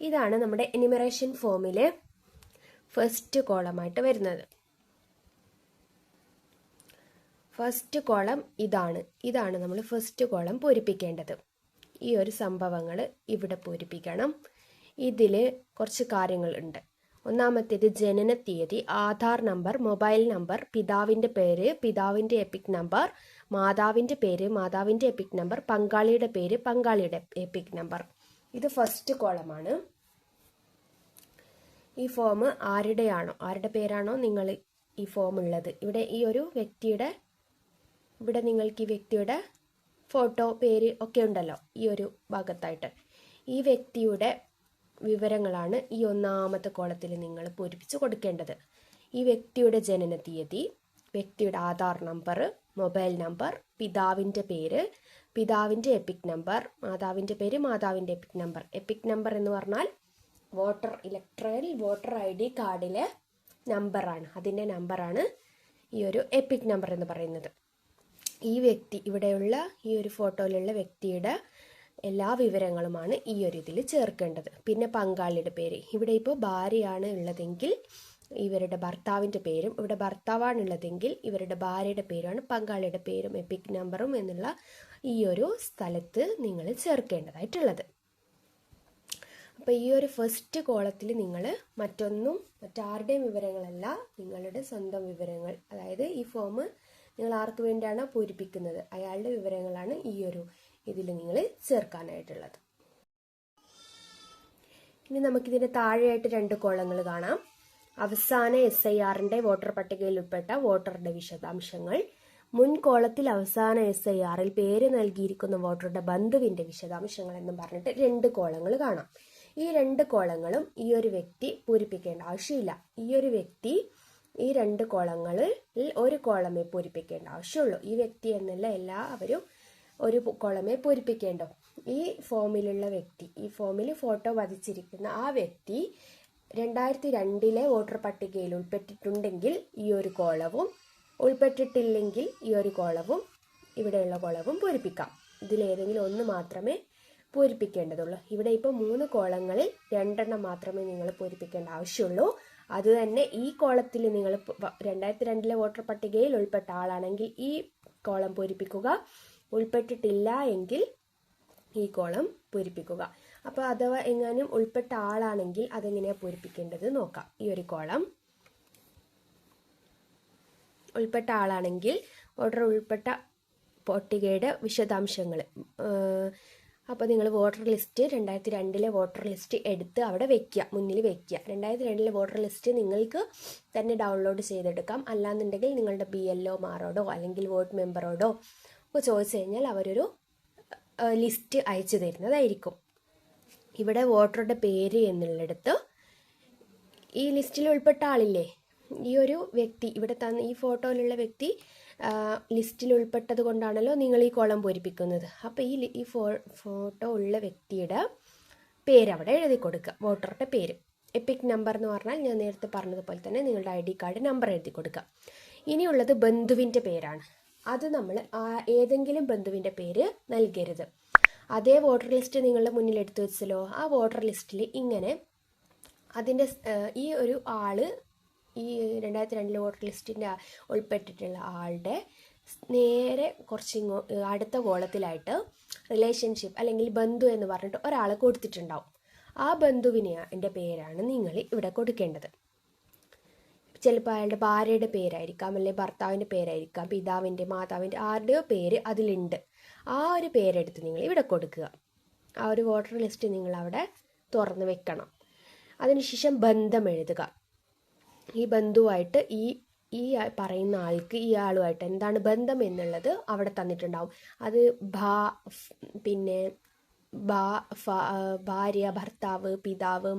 ഇതാണ് നമ്മുടെ enumeration ഫോമിലെ first കോളമായിട്ട് വരുന്നത്. ഫസ്റ്റ് കോളം ഇതാണ്. ഇതാണ് നമ്മൾ ഫസ്റ്റ് കോളം പൂരിപ്പിക്കേണ്ടത്. ഈ ഒരു സംഭവങ്ങൾ ഇവിടെ പൂരിപ്പിക്കണം. ഇതിൽ കുറച്ച് കാര്യങ്ങളുണ്ട് ഒന്നാമത്തേത് ജനന തീയതി ആധാർ നമ്പർ മൊബൈൽ നമ്പർ പിതാവിന്റെ പേര് പിതാവിന്റെ എപ്പിക് നമ്പർ മാതാവിന്റെ പേര് മാതാവിന്റെ എപ്പിക് നമ്പർ പങ്കാളിയുടെ പേര് പങ്കാളിയുടെ എപ്പിക് നമ്പർ ഇത് ഫസ്റ്റ് കോളമാണ് ഈ ഫോം ആരുടെയാണോ? ആരുടെ പേരാണോ നിങ്ങൾ ഈ ഫോം ഉള്ളത്? ഇവിടെ ഈ ഒരു വ്യക്തിയുടെ ഇവിടെ നിങ്ങൾക്ക് ഈ വ്യക്തിയുടെ ഫോട്ടോ പേര് ഒക്കെ ഉണ്ടല്ലോ ഈ ഒരു ഭാഗത്തായിട്ട്. ഈ വ്യക്തിയുടെ വിവരങ്ങളാണ് ഈ ഒന്നാമത്തെ കോളത്തിൽ നിങ്ങൾ പൂരിപ്പിച്ച് കൊടുക്കേണ്ടത്. ഈ വ്യക്തിയുടെ ജനന തീയതി വ്യക്തിയുടെ ആധാർ നമ്പർ മൊബൈൽ നമ്പർ പിതാവിന്റെ പേര് പിതാവിന്റെ എപ്പിക് നമ്പർ മാതാവിന്റെ പേര് മാതാവിന്റെ എപ്പിക് നമ്പർ എപ്പിക് നമ്പർ എന്ന് പറഞ്ഞാൽ voter electoral voter I D കാർഡിലെ നമ്പറാണ് അതിന്റെ നമ്പറാണ് ഈ ഒരു എപ്പിക് നമ്പർ എന്ന് പറയുന്നത്. ഈ വ്യക്തി ഇവിടെയുള്ള ഈ ഒരു ഫോട്ടോയിലുള്ള വ്യക്തിയുടെ എല്ലാ വിവരങ്ങളുമാണ് ഈ ഒരു ഇതിൽ ചേർക്കേണ്ടത്. പിന്നെ പങ്കാളിയുടെ പേര്. ഇവിടെ ഇപ്പോൾ ഭാര്യയാണ് ഉള്ളതെങ്കിൽ ഇവരുടെ ഭർത്താവിന്റെ പേരും ഇവിടെ ഭർത്താവാണുള്ളതെങ്കിൽ ഇവരുടെ ഭാര്യയുടെ പേരാണ് പങ്കാളിയുടെ പേരും എപ്പിക് നമ്പറും എന്നുള്ള ഈ ഒരു സ്ഥലത്ത് നിങ്ങൾ ചേർക്കേണ്ടതായിട്ടുള്ളത്. അപ്പോൾ ഈ ഒരു ഫസ്റ്റ് കോളത്തിൽ നിങ്ങൾ മറ്റൊന്നും മറ്റാരുടെയും വിവരങ്ങളല്ല നിങ്ങളുടെ സ്വന്തം വിവരങ്ങൾ. അതായത് ഈ ഫോം നിങ്ങൾ ആർക്ക് വേണ്ടിയാണോ പൂരിപ്പിക്കുന്നത്? അയാളുടെ വിവരങ്ങളാണ് ഈ ഒരു ഇതിൽ നിങ്ങൾ ചേർക്കാനായിട്ടുള്ളത്. ഇനി നമുക്കിതിന് താഴെയായിട്ട് രണ്ട് കോളങ്ങൾ കാണാം. അവസാന എസ് ഐ ആറിന്റെ വോട്ടർ പട്ടികയിൽ ഉൾപ്പെട്ട വോട്ടറുടെ വിശദാംശങ്ങൾ മുൻ കോളത്തിൽ അവസാന എസ് ഐ ആറിൽ പേര് നൽകിയിരിക്കുന്ന വോട്ടറുടെ ബന്ധുവിന്റെ വിശദാംശങ്ങൾ എന്നും പറഞ്ഞിട്ട് രണ്ട് കോളങ്ങൾ കാണാം. ഈ രണ്ട് കോളങ്ങളും ഈ ഒരു വ്യക്തി പൂരിപ്പിക്കേണ്ട ആവശ്യമില്ല. ഈ ഒരു വ്യക്തി ഈ രണ്ട് കോളങ്ങളിൽ ഒരു കോളമേ പൂരിപ്പിക്കേണ്ട ആവശ്യമുള്ളൂ. ഈ വ്യക്തി എന്നല്ല എല്ലാവരും ഒരു കോളമേ പൂരിപ്പിക്കേണ്ടോ? ഈ ഫോമിലുള്ള വ്യക്തി ഈ ഫോമിൽ ഫോട്ടോ വധിച്ചിരിക്കുന്ന ആ വ്യക്തി രണ്ടായിരത്തി രണ്ടിലെ വോട്ടർ പട്ടികയിൽ ഉൾപ്പെട്ടിട്ടുണ്ടെങ്കിൽ ഈ ഒരു കോളവും ഉൾപ്പെട്ടിട്ടില്ലെങ്കിൽ ഈ ഒരു കുളവും ഇവിടെയുള്ള കുളവും പൂരിപ്പിക്കാം. ഇതിലേതെങ്കിലും ഒന്ന് മാത്രമേ പൂരിപ്പിക്കേണ്ടതുള്ളൂ. ഇവിടെ ഇപ്പോൾ മൂന്ന് കോളങ്ങളിൽ രണ്ടെണ്ണം മാത്രമേ നിങ്ങൾ പൂരിപ്പിക്കേണ്ട ആവശ്യമുള്ളൂ. അതുതന്നെ ഈ കോളത്തിൽ നിങ്ങൾ രണ്ടായിരത്തി രണ്ടിലെ വോട്ടർ പട്ടികയിൽ ഉൾപ്പെട്ട ആളാണെങ്കിൽ ഈ കോളം പൂരിപ്പിക്കുക. ഉൾപ്പെട്ടിട്ടില്ല എങ്കിൽ ഈ കോളം പൂരിപ്പിക്കുക. അപ്പോൾ അഥവാ എങ്ങാനും ഉൾപ്പെട്ട ആളാണെങ്കിൽ അതെങ്ങനെയാണ് പൂരിപ്പിക്കേണ്ടത് നോക്കാം. ഈ ഒരു കോളം ഉൾപ്പെട്ട ആളാണെങ്കിൽ വോട്ടർ ഉൾപ്പെട്ട പട്ടികയുടെ വിശദാംശങ്ങൾ. അപ്പോൾ നിങ്ങൾ വോട്ടർ ലിസ്റ്റ് രണ്ടായിരത്തി രണ്ടിലെ വോട്ടർ ലിസ്റ്റ് എടുത്ത് അവിടെ വെക്കുക മുന്നിൽ വെക്കുക. രണ്ടായിരത്തി രണ്ടിലെ വോട്ടർ ലിസ്റ്റ് നിങ്ങൾക്ക് തന്നെ ഡൗൺലോഡ് ചെയ്തെടുക്കാം. അല്ലാന്നുണ്ടെങ്കിൽ നിങ്ങളുടെ ബി എൽ ഒ മാറോടോ അല്ലെങ്കിൽ വോട്ട് മെമ്പറോടോ ഒക്കെ ചോദിച്ചു കഴിഞ്ഞാൽ അവരൊരു ലിസ്റ്റ് അയച്ചു തരുന്നതായിരിക്കും. ഇവിടെ വോട്ടറുടെ പേര് എന്നുള്ളിടത്ത് ഈ ലിസ്റ്റിൽ ഉൾപ്പെട്ട ആളില്ലേ? ഈ ഒരു വ്യക്തി ഇവിടെ തന്ന ഈ ഫോട്ടോയിലുള്ള വ്യക്തി ലിസ്റ്റിൽ ഉൾപ്പെട്ടത് കൊണ്ടാണല്ലോ നിങ്ങൾ ഈ കോളം പൂരിപ്പിക്കുന്നത്. അപ്പോൾ ഈ ഈ ഫോട്ടോ ഉള്ള വ്യക്തിയുടെ പേരവിടെ എഴുതി കൊടുക്കുക. വോട്ടറുടെ പേര്. എപ്പിക് നമ്പർ എന്ന് പറഞ്ഞാൽ ഞാൻ നേരത്തെ പറഞ്ഞതുപോലെ തന്നെ നിങ്ങളുടെ ഐ ഡി കാർഡ് നമ്പർ എഴുതി കൊടുക്കുക. ഇനിയുള്ളത് ബന്ധുവിന്റെ പേരാണ്. അത് നമ്മൾ ഏതെങ്കിലും ബന്ധുവിന്റെ പേര് നൽകരുത്. അതേ വോട്ടർ ലിസ്റ്റ് നിങ്ങളുടെ മുന്നിൽ എടുത്തു വെച്ചല്ലോ ആ വോട്ടർ ലിസ്റ്റിൽ ഇങ്ങനെ അതിന്റെ ഈ ഒരു ആൾ ഈ രണ്ടായിരത്തി രണ്ടിലെ വോട്ടർ ലിസ്റ്റിന്റെ ഉൾപ്പെട്ടിട്ടുള്ള ആളുടെ നേരെ കുറച്ചിങ്ങോ അടുത്ത കോളത്തിലായിട്ട് റിലേഷൻഷിപ്പ് അല്ലെങ്കിൽ ബന്ധു എന്ന് പറഞ്ഞിട്ട് ഒരാളെ കൊടുത്തിട്ടുണ്ടാവും. ആ ബന്ധുവിനെ എന്റെ പേരാണ് നിങ്ങൾ ഇവിടെ കൊടുക്കേണ്ടത്. ചിലപ്പോൾ അയാളുടെ ഭാര്യയുടെ പേരായിരിക്കാം അല്ലെങ്കിൽ ഭർത്താവിന്റെ പേരായിരിക്കാം പിതാവിന്റെ മാതാവിന്റെ ആരുടെയോ പേര് അതിലുണ്ട്. ആ ഒരു പേരെടുത്ത് നിങ്ങൾ ഇവിടെ കൊടുക്കുക. ആ ഒരു വോട്ടർ ലിസ്റ്റ് നിങ്ങൾ അവിടെ തുറന്ന് വെക്കണം. അതിനുശേഷം ബന്ധം എഴുതുക. ഈ ബന്ധുവായിട്ട് ഈ ഈ പറയുന്ന ആൾക്ക് ഈ ആളുമായിട്ട് എന്താണ് ബന്ധം എന്നുള്ളത് അവിടെ തന്നിട്ടുണ്ടാവും. അത് ഭാ പിന്നെ ഭാ ഭാര്യ ഭർത്താവ് പിതാവ്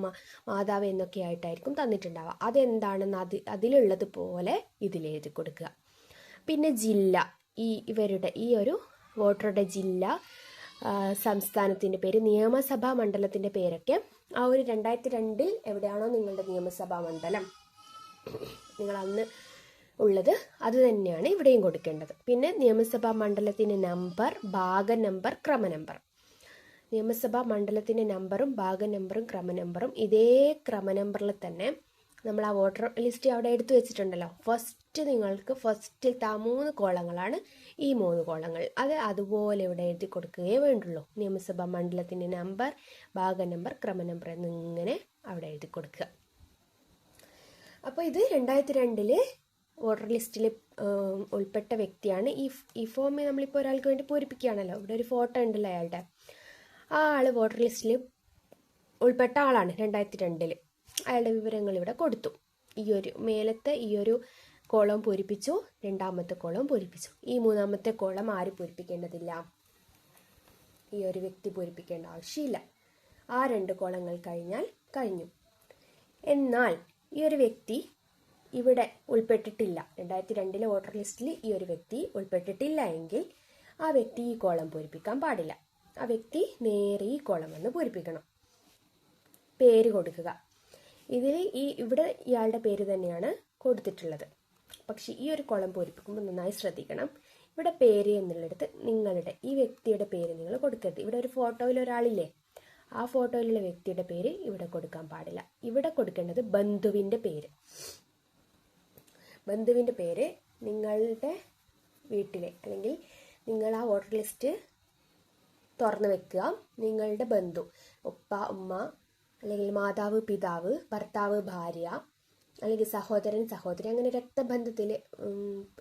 മാതാവ് എന്നൊക്കെ ആയിട്ടായിരിക്കും തന്നിട്ടുണ്ടാവുക. അതെന്താണെന്ന് അത് അതിലുള്ളത് പോലെ ഇതിലെഴുതി കൊടുക്കുക. പിന്നെ ജില്ല ഈ ഇവരുടെ ഈ ഒരു വോട്ടറുടെ ജില്ല സംസ്ഥാനത്തിന്റെ പേര് നിയമസഭാ മണ്ഡലത്തിന്റെ പേരൊക്കെ ആ ഒരു രണ്ടായിരത്തി രണ്ടിൽ എവിടെയാണോ നിങ്ങളുടെ നിയമസഭാ മണ്ഡലം. നിങ്ങൾ അന്ന് ഉള്ളത് അത് തന്നെയാണ് ഇവിടെയും കൊടുക്കേണ്ടത്. പിന്നെ നിയമസഭാ മണ്ഡലത്തിന്റെ നമ്പർ ഭാഗ നമ്പർ ക്രമ നമ്പർ. നിയമസഭാ മണ്ഡലത്തിന്റെ നമ്പറും ഭാഗ നമ്പറും ക്രമ നമ്പറും ഇതേ ക്രമ നമ്പറിൽ തന്നെ നമ്മൾ ആ വോട്ടർ ലിസ്റ്റ് അവിടെ എടുത്തു വെച്ചിട്ടുണ്ടല്ലോ. ഫസ്റ്റ് നിങ്ങൾക്ക് ഫസ്റ്റിലത്തെ ആ മൂന്ന് കോളങ്ങളാണ് ഈ മൂന്ന് കോളങ്ങൾ. അത് അതുപോലെ ഇവിടെ എഴുതി കൊടുക്കുകയേ വേണ്ടുള്ളൂ. നിയമസഭാ മണ്ഡലത്തിന്റെ നമ്പർ ഭാഗ നമ്പർ ക്രമ നമ്പർ എന്നിങ്ങനെ അവിടെ എഴുതി കൊടുക്കുക. അപ്പോൾ ഇത് രണ്ടായിരത്തി രണ്ടിൽ വോട്ടർ ലിസ്റ്റിൽ ഉൾപ്പെട്ട വ്യക്തിയാണ്. ഈ ഈ ഫോം നമ്മളിപ്പോൾ ഒരാൾക്ക് വേണ്ടി പൂരിപ്പിക്കുകയാണല്ലോ. ഇവിടെ ഒരു ഫോട്ടോ ഉണ്ടല്ലോ അയാളുടെ. ആ ആൾ വോട്ടർ ലിസ്റ്റിൽ ഉൾപ്പെട്ട ആളാണ് രണ്ടായിരത്തി രണ്ടിൽ അയാളുടെ വിവരങ്ങൾ ഇവിടെ കൊടുത്തു. ഈ ഒരു മേലത്തെ ഈ ഒരു കോളം പൂരിപ്പിച്ചു രണ്ടാമത്തെ കോളം പൂരിപ്പിച്ചു. ഈ മൂന്നാമത്തെ കോളം ആര് പൂരിപ്പിക്കേണ്ടതില്ല? ഈ ഒരു വ്യക്തി പൂരിപ്പിക്കേണ്ട ആവശ്യമില്ല. ആ രണ്ട് കോളങ്ങൾ കഴിഞ്ഞാൽ കഴിഞ്ഞു. എന്നാൽ ഈ ഒരു വ്യക്തി ഇവിടെ ഉൾപ്പെട്ടിട്ടില്ല. രണ്ടായിരത്തി രണ്ടിലെ വോട്ടർ ലിസ്റ്റിൽ ഈ ഒരു വ്യക്തി ഉൾപ്പെട്ടിട്ടില്ല എങ്കിൽ ആ വ്യക്തി ഈ കോളം പൂരിപ്പിക്കാൻ പാടില്ല. ആ വ്യക്തി നേരെ ഈ കോളം വന്ന് പൂരിപ്പിക്കണം. പേര് കൊടുക്കുക. ഇതിൽ ഈ ഇവിടെ ഇയാളുടെ പേര് തന്നെയാണ് കൊടുത്തിട്ടുള്ളത്. പക്ഷേ ഈ ഒരു കോളം പൂരിപ്പിക്കുമ്പോൾ നന്നായി ശ്രദ്ധിക്കണം. ഇവിടെ പേര് എന്നുള്ളിടത്ത് നിങ്ങളുടെ ഈ വ്യക്തിയുടെ പേര് നിങ്ങൾ കൊടുക്കരുത്. ഇവിടെ ഒരു ഫോട്ടോയിൽ ഒരാളില്ലേ? ആ ഫോട്ടോയിലുള്ള വ്യക്തിയുടെ പേര് ഇവിടെ കൊടുക്കാൻ പാടില്ല. ഇവിടെ കൊടുക്കേണ്ടത് ബന്ധുവിന്റെ പേര്. ബന്ധുവിന്റെ പേര് നിങ്ങളുടെ വീട്ടിലെ അല്ലെങ്കിൽ നിങ്ങൾ ആ വോട്ടർ ലിസ്റ്റ് തുറന്നു വെക്കുക. നിങ്ങളുടെ ബന്ധു ഉപ്പ ഉമ്മ അല്ലെങ്കിൽ മാതാവ് പിതാവ് ഭർത്താവ് ഭാര്യ അല്ലെങ്കിൽ സഹോദരൻ സഹോദരി അങ്ങനെ രക്തബന്ധത്തിൽ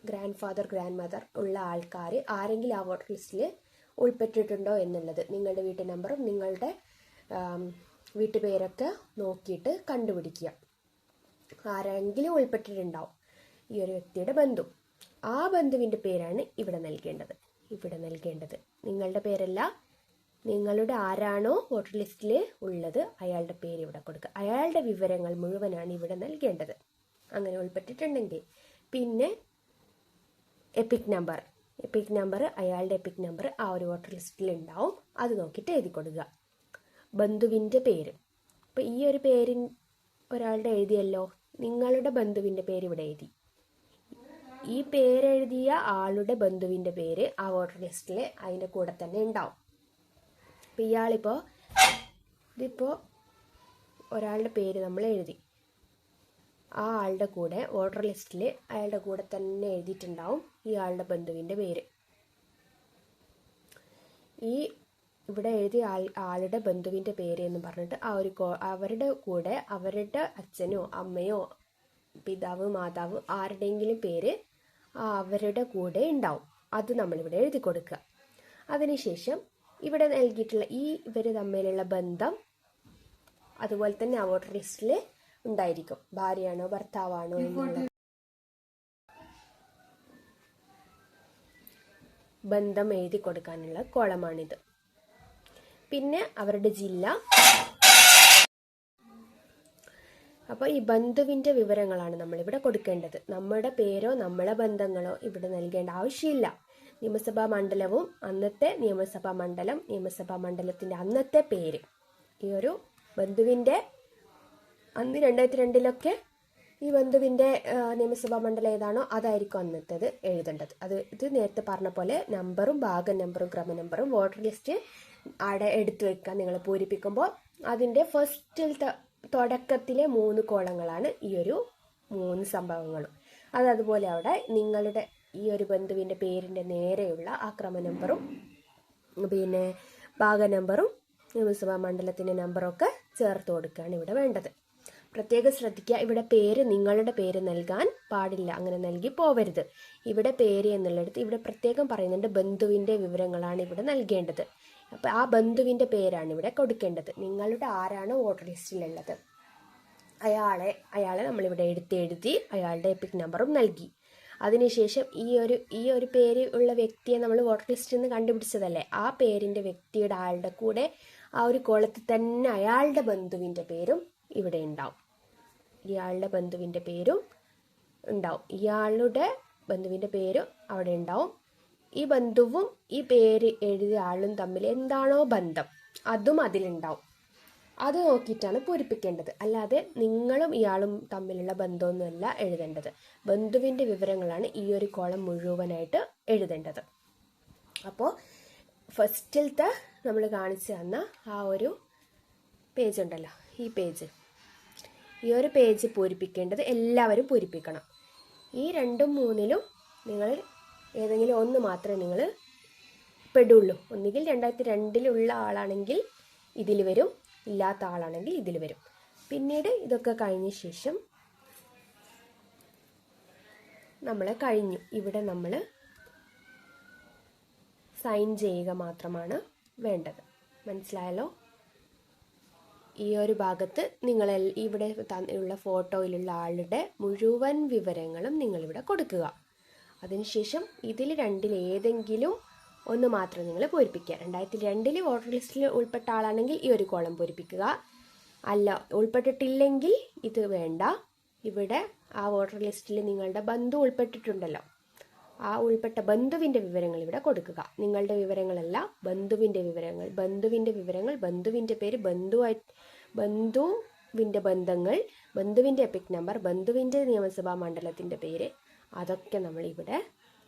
ഗ്രാൻഡ് ഫാദർ ഗ്രാൻഡ് മദർ ഉള്ള ആൾക്കാർ ആരെങ്കിലും ആ വോട്ടർ ലിസ്റ്റിൽ ഉൾപ്പെട്ടിട്ടുണ്ടോ എന്നുള്ളത് നിങ്ങളുടെ വീട്ടു നമ്പറും നിങ്ങളുടെ വീട്ടുപേരൊക്കെ നോക്കിയിട്ട് കണ്ടുപിടിക്കുക. ആരെങ്കിലും ഉൾപ്പെട്ടിട്ടുണ്ടാവും ഈ ഒരു വ്യക്തിയുടെ ബന്ധു. ആ ബന്ധുവിന്റെ പേരാണ് ഇവിടെ നൽകേണ്ടത്. ഇവിടെ നൽകേണ്ടത് നിങ്ങളുടെ പേരല്ല. നിങ്ങളുടെ ആരാണോ വോട്ടർ ലിസ്റ്റിൽ ഉള്ളത് അയാളുടെ പേര് ഇവിടെ കൊടുക്കുക. അയാളുടെ വിവരങ്ങൾ മുഴുവനാണ് ഇവിടെ നൽകേണ്ടത്. അങ്ങനെ ഉൾപ്പെട്ടിട്ടുണ്ടെങ്കിൽ പിന്നെ എപ്പിക് നമ്പർ എപ്പിക് നമ്പർ അയാളുടെ എപ്പിക് നമ്പർ ആ ഒരു വോട്ടർ ലിസ്റ്റിൽ ഉണ്ടാവും അത് നോക്കിയിട്ട് എഴുതി കൊടുക്കുക. ബന്ധുവിന്റെ പേര്. അപ്പോൾ ഈ ഒരു പേര് ഒരാളുടെ എഴുതിയല്ലോ? നിങ്ങളുടെ ബന്ധുവിന്റെ പേര് ഇവിടെ എഴുതി. ഈ പേരെഴുതിയ ആളുടെ ബന്ധുവിന്റെ പേര് ആ വോട്ടർ ലിസ്റ്റിൽ അതിന്റെ കൂടെ തന്നെ ഉണ്ടാവും. അപ്പം ഇയാളിപ്പോൾ ഇതിപ്പോൾ ഒരാളുടെ പേര് നമ്മൾ എഴുതി. ആ ആളുടെ കൂടെ വോട്ടർ ലിസ്റ്റിൽ അയാളുടെ കൂടെ തന്നെ എഴുതിയിട്ടുണ്ടാവും ഈ ആളുടെ ബന്ധുവിന്റെ പേര്. ഈ ഇവിടെ എഴുതിയ ആൾ ആളുടെ ബന്ധുവിന്റെ പേര് എന്ന് പറഞ്ഞിട്ട് ആ ഒരു അവരുടെ കൂടെ അവരുടെ അച്ഛനോ അമ്മയോ പിതാവ് മാതാവ് ആരുടെയെങ്കിലും പേര് അവരുടെ കൂടെ ഉണ്ടാവും. അത് നമ്മളിവിടെ എഴുതി കൊടുക്കുക. അതിനുശേഷം ഇവിടെ നൽകിയിട്ടുള്ള ഈ ഇവർ തമ്മിലുള്ള ബന്ധം അതുപോലെ തന്നെ ആ വോട്ടർ ലിസ്റ്റിൽ ഉണ്ടായിരിക്കും. ഭാര്യയാണോ ഭർത്താവാണോ ബന്ധം എഴുതി കൊടുക്കാനുള്ള കോളമാണിത്. പിന്നെ അവരുടെ ജില്ല. അപ്പോൾ ഈ ബന്ധുവിന്റെ വിവരങ്ങളാണ് നമ്മളിവിടെ കൊടുക്കേണ്ടത്. നമ്മുടെ പേരോ നമ്മളെ ബന്ധങ്ങളോ ഇവിടെ നൽകേണ്ട ആവശ്യമില്ല. നിയമസഭാ മണ്ഡലവും അന്നത്തെ നിയമസഭാ മണ്ഡലം നിയമസഭാ മണ്ഡലത്തിന്റെ അന്നത്തെ പേര്. ഈ ഒരു ബന്ധുവിന്റെ അന്ന് രണ്ടായിരത്തി രണ്ടിലൊക്കെ ഈ ബന്ധുവിന്റെ നിയമസഭാ മണ്ഡലം ഏതാണോ അതായിരിക്കും അന്നത്തേത് എഴുതേണ്ടത്. അത് ഇത് നേരത്തെ പറഞ്ഞ പോലെ നമ്പറും ഭാഗ നമ്പറും ക്രമ നമ്പറും വോട്ടർ ലിസ്റ്റ് അവിടെ എടുത്തു വെക്കാൻ നിങ്ങൾ പൂരിപ്പിക്കുമ്പോൾ അതിന്റെ ഫസ്റ്റിലത്തെ തുടക്കത്തിലെ മൂന്ന് കോളങ്ങളാണ് ഈ ഒരു മൂന്ന് സംഭവങ്ങളും. അത് അതുപോലെ അവിടെ നിങ്ങളുടെ ഈ ഒരു ബന്ധുവിന്റെ പേരിന്റെ നേരെയുള്ള ആ ക്രമ നമ്പറും പിന്നെ ഭാഗ നമ്പറും നിയമസഭാ മണ്ഡലത്തിന്റെ നമ്പറൊക്കെ ചേർത്ത് കൊടുക്കുകയാണ് ഇവിടെ വേണ്ടത്. പ്രത്യേകം ശ്രദ്ധിക്കുക ഇവിടെ പേര് നിങ്ങളുടെ പേര് നൽകാൻ പാടില്ല അങ്ങനെ നൽകി പോവരുത്. ഇവിടെ പേര് എന്നുള്ളിടത്ത് ഇവിടെ പ്രത്യേകം പറയുന്നുണ്ട് ബന്ധുവിന്റെ വിവരങ്ങളാണ് ഇവിടെ നൽകേണ്ടത്. അപ്പോൾ ആ ബന്ധുവിന്റെ പേരാണ് ഇവിടെ കൊടുക്കേണ്ടത്. നിങ്ങളുടെ ആരാണ് വോട്ടർ ലിസ്റ്റിലുള്ളത്. അയാളെ അയാളെ നമ്മളിവിടെ എടുത്ത് എഴുതി അയാളുടെ എപ്പിക് നമ്പറും നൽകി. അതിനുശേഷം ഈ ഒരു ഈ ഒരു പേര് ഉള്ള വ്യക്തിയെ നമ്മൾ വോട്ടർ ലിസ്റ്റിൽ നിന്ന് കണ്ടുപിടിച്ചതല്ലേ? ആ പേരിന്റെ വ്യക്തിയുടെ ആളുടെ കൂടെ ആ ഒരു കോളത്തിൽ തന്നെ അയാളുടെ ബന്ധുവിന്റെ പേരും ഇവിടെ ഉണ്ടാവും. ഇയാളുടെ ബന്ധുവിന്റെ പേരും ഉണ്ടാവും. ഇയാളുടെ ബന്ധുവിന്റെ പേരും അവിടെ ഉണ്ടാവും. ഈ ബന്ധുവും ഈ പേര് എഴുതിയ ആളും തമ്മിൽ എന്താണോ ബന്ധം അതും അതിലുണ്ടാവും. അത് നോക്കിയിട്ടാണ് പൂരിപ്പിക്കേണ്ടത്. അല്ലാതെ നിങ്ങളും ഇയാളും തമ്മിലുള്ള ബന്ധമൊന്നുമല്ല എഴുതേണ്ടത്. ബന്ധുവിന്റെ വിവരങ്ങളാണ് ഈ ഒരു കോളം മുഴുവനായിട്ട് എഴുതേണ്ടത്. അപ്പോൾ ഫസ്റ്റിലത്തെ നമ്മൾ കാണിച്ചു തന്ന ആ ഒരു പേജ് ഉണ്ടല്ലോ ഈ പേജ് ഈ ഒരു പേജ് പൂരിപ്പിക്കേണ്ടത് എല്ലാവരും പൂരിപ്പിക്കണം. ഈ രണ്ടും മൂന്നിലും നിങ്ങൾ ഏതെങ്കിലും ഒന്ന് മാത്രമേ നിങ്ങൾ പെടുള്ളൂ. ഒന്നുകിൽ രണ്ടായിരത്തി രണ്ടിലുള്ള ആളാണെങ്കിൽ ഇതിൽ വരും ഇല്ലാത്ത ആളാണെങ്കിൽ ഇതിൽ വരും. പിന്നീട് ഇതൊക്കെ കഴിഞ്ഞ ശേഷം നമ്മൾ കഴിഞ്ഞു. ഇവിടെ നമ്മൾ സൈൻ ചെയ്യുക മാത്രമാണ് വേണ്ടത്. മനസ്സിലായല്ലോ? ഈ ഒരു ഭാഗത്ത് നിങ്ങൾ ഇവിടെ ഉള്ള ഫോട്ടോയിലുള്ള ആളുടെ മുഴുവൻ വിവരങ്ങളും നിങ്ങളിവിടെ കൊടുക്കുക. അതിനുശേഷം ഇതിൽ രണ്ടിൽ ഏതെങ്കിലും ഒന്ന് മാത്രം നിങ്ങൾ പൂരിപ്പിക്കുക. രണ്ടായിരത്തി രണ്ടിൽ വോട്ടർ ലിസ്റ്റിൽ ഉൾപ്പെട്ട ആളാണെങ്കിൽ ഈ ഒരു കോളം പൂരിപ്പിക്കുക. അല്ല ഉൾപ്പെട്ടിട്ടില്ലെങ്കിൽ ഇത് വേണ്ട. ഇവിടെ ആ വോട്ടർ ലിസ്റ്റിൽ നിങ്ങളുടെ ബന്ധു ഉൾപ്പെട്ടിട്ടുണ്ടല്ലോ. ആ ഉൾപ്പെട്ട ബന്ധുവിന്റെ വിവരങ്ങൾ ഇവിടെ കൊടുക്കുക. നിങ്ങളുടെ വിവരങ്ങളല്ല ബന്ധുവിന്റെ വിവരങ്ങൾ. ബന്ധുവിന്റെ വിവരങ്ങൾ ബന്ധുവിന്റെ പേര് ബന്ധുവായി ബന്ധുവിന്റെ ബന്ധങ്ങൾ ബന്ധുവിന്റെ എപ്പിക് നമ്പർ ബന്ധുവിന്റെ നിയമസഭാ മണ്ഡലത്തിന്റെ പേര് അതൊക്കെ നമ്മൾ ഇവിടെ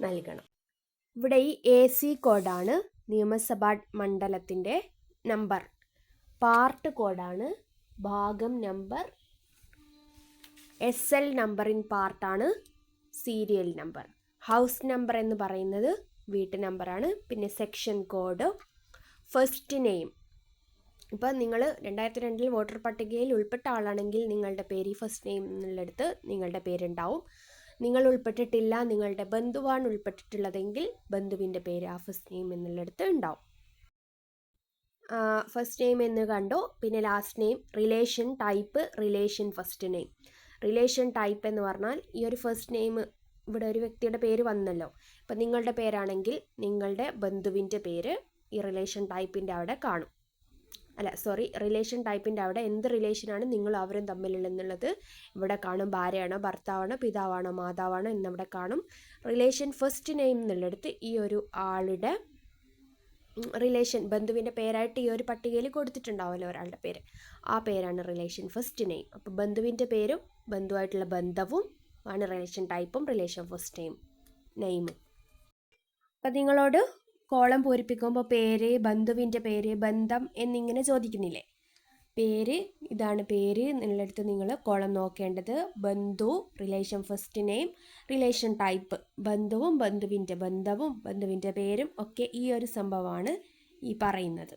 നൽകണം. ഇവിടെ ഈ എ സി കോഡാണ് നിയമസഭാ മണ്ഡലത്തിന്റെ നമ്പർ. പാർട്ട് കോഡാണ് ഭാഗം number. S L number in പാർട്ടാണ് സീരിയൽ നമ്പർ. ഹൗസ് നമ്പർ എന്ന് പറയുന്നത് വീട്ട് നമ്പറാണ്. പിന്നെ സെക്ഷൻ കോഡ് ഫസ്റ്റ് നെയിം. ഇപ്പോൾ നിങ്ങൾ രണ്ടായിരത്തി രണ്ടിൽ വോട്ടർ പട്ടികയിൽ ഉൾപ്പെട്ട ആളാണെങ്കിൽ നിങ്ങളുടെ പേര് ഫസ്റ്റ് നെയിം എന്നുള്ളിടത്ത് നിങ്ങളുടെ പേരുണ്ടാവും. നിങ്ങൾ ഉൾപ്പെട്ടിട്ടില്ല നിങ്ങളുടെ ബന്ധുവാണ് ഉൾപ്പെട്ടിട്ടുള്ളതെങ്കിൽ ബന്ധുവിന്റെ പേര് ആ ഫസ്റ്റ് നെയിം എന്നുള്ളിടത്ത് ഉണ്ടാവും. ഫസ്റ്റ് നെയിം എന്ന് കണ്ടോ? പിന്നെ last name relation type relation first name relation type എന്ന് പറഞ്ഞാൽ ഈ ഒരു ഫസ്റ്റ് നെയിം ഇവിടെ ഒരു വ്യക്തിയുടെ പേര് വന്നല്ലോ. ഇപ്പം നിങ്ങളുടെ പേരാണെങ്കിൽ നിങ്ങളുടെ ബന്ധുവിന്റെ പേര് ഈ റിലേഷൻ ടൈപ്പിന്റെ അവിടെ കാണും. അല്ല സോറി റിലേഷൻ ടൈപ്പിന്റെ അവിടെ എന്ത് റിലേഷനാണ് നിങ്ങൾ അവരും തമ്മിലുള്ളതെന്നുള്ളത് ഇവിടെ കാണും. ഭാര്യയാണോ ഭർത്താവാണോ പിതാവാണോ മാതാവാണോ എന്നവിടെ കാണും. റിലേഷൻ ഫസ്റ്റ് നെയിം എന്നുള്ളിടത്ത് ഈ ഒരു ആളുടെ റിലേഷൻ ബന്ധുവിന്റെ പേരായിട്ട് ഈ ഒരു പട്ടികയിൽ കൊടുത്തിട്ടുണ്ടാവുമല്ലോ ഒരാളുടെ പേര്. ആ പേരാണ് റിലേഷൻ ഫസ്റ്റ് നെയിം അപ്പോൾ ബന്ധുവിന്റെ പേരും ബന്ധുവായിട്ടുള്ള ബന്ധവും ആണ് റിലേഷൻ ടൈപ്പും റിലേഷൻ ഫസ്റ്റ് നെയിം നെയിമും അപ്പം നിങ്ങളോട് കോളം പൂരിപ്പിക്കുമ്പോൾ പേര് ബന്ധുവിന്റെ പേര് ബന്ധം എന്നിങ്ങനെ ചോദിക്കുന്നില്ലേ? പേര് ഇതാണ് പേര്. എന്നുള്ളിടത്ത് നിങ്ങൾ കോളം നോക്കേണ്ടത് ബന്ധു relation first name relation type ബന്ധുവും ബന്ധുവിന്റെ ബന്ധവും ബന്ധുവിന്റെ പേരും ഒക്കെ ഈ ഒരു സംഭവമാണ് ഈ പറയുന്നത്.